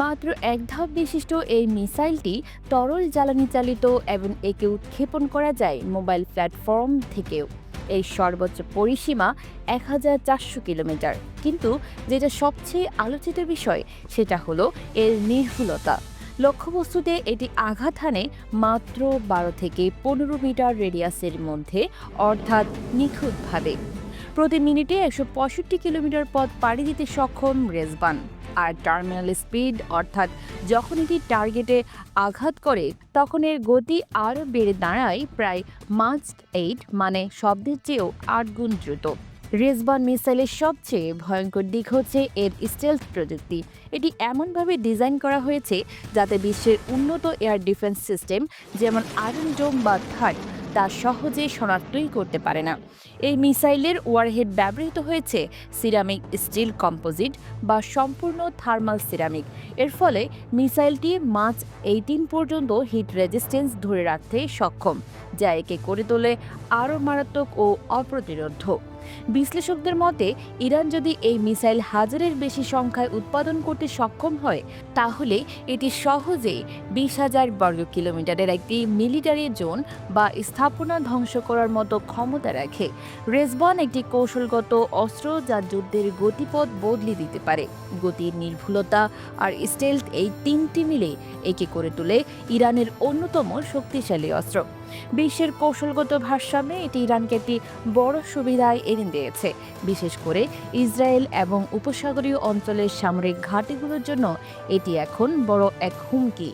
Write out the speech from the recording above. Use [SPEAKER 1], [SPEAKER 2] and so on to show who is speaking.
[SPEAKER 1] মাত্র এক ধাপ বিশিষ্ট এই মিসাইলটি তরল জ্বালানি চালিত এবং একে উৎক্ষেপণ করা যায় মোবাইল প্ল্যাটফর্ম থেকেও। এই সর্বোচ্চ পরিসীমা এক হাজার চারশো কিলোমিটার। কিন্তু যেটা সবচেয়ে আলোচিত বিষয়, সেটা হলো এর নির্ভুলতা। লক্ষ্যবস্তুতে এটি আঘাত হানে মাত্র বারো থেকে পনেরো মিটার রেডিয়াসের মধ্যে, অর্থাৎ নিখুঁতভাবে। প্রতি মিনিটে একশো পঁয়ষট্টি কিলোমিটার পথ পাড়ি দিতে সক্ষম রেজবান। আর টার্মিনাল স্পিড, অর্থাৎ যখন এটি টার্গেটে আঘাত করে, তখন এর গতি আরও বেড়ে দাঁড়ায় প্রায় মার্চ এইট মানে শব্দের চেয়েও আট গুণ দ্রুত। রেজবান মিসাইলের সবচেয়ে ভয়ঙ্কর দিক হচ্ছে এর স্টেলথ প্রযুক্তি। এটি এমনভাবে ডিজাইন করা হয়েছে যাতে বিশ্বের উন্নত এয়ার ডিফেন্স সিস্টেম যেমন আয়রন ডোম বা থার্ড তা সহজে শনাক্তই করতে পারে না। এই মিসাইলের ওয়ারহেড ব্যবহৃত হয়েছে সিরামিক স্টিল কম্পোজিট বা সম্পূর্ণ থার্মাল সিরামিক। এর ফলে মিসাইলটি মার্চ এইটিন পর্যন্ত হিট রেজিস্ট্যান্স ধরে রাখতে সক্ষম, যা একে করে তোলে আরও মারাত্মক ও অপ্রতিরোধ্য বিশ্লেষকদের মতে, ইরান যদি এই মিসাইল হাজারের বেশি সংখ্যায় উৎপাদন করতে সক্ষম হয়, তাহলে এটি সহজেই বিশ হাজার বর্গ কিলোমিটারের একটি মিলিটারি জোন বা স্থাপনা ধ্বংস করার মতো ক্ষমতা রাখে। রেসবন একটি কৌশলগত অস্ত্র যা যুদ্ধের গতিপথ বদলে দিতে পারে। গতির নির্ভুলতা আর স্টেলথ এই তিনটি মিলে একে করে তোলে ইরানের অন্যতম শক্তিশালী অস্ত্র। বিশ্বের কৌশলগত ভারসাম্যে এটি ইরানকে একটি বড় সুবিধায় এনে দিয়েছে। বিশেষ করে ইসরায়েল এবং উপসাগরীয় অঞ্চলের সামরিক ঘাঁটিগুলোর জন্য এটি এখন বড় এক হুমকি।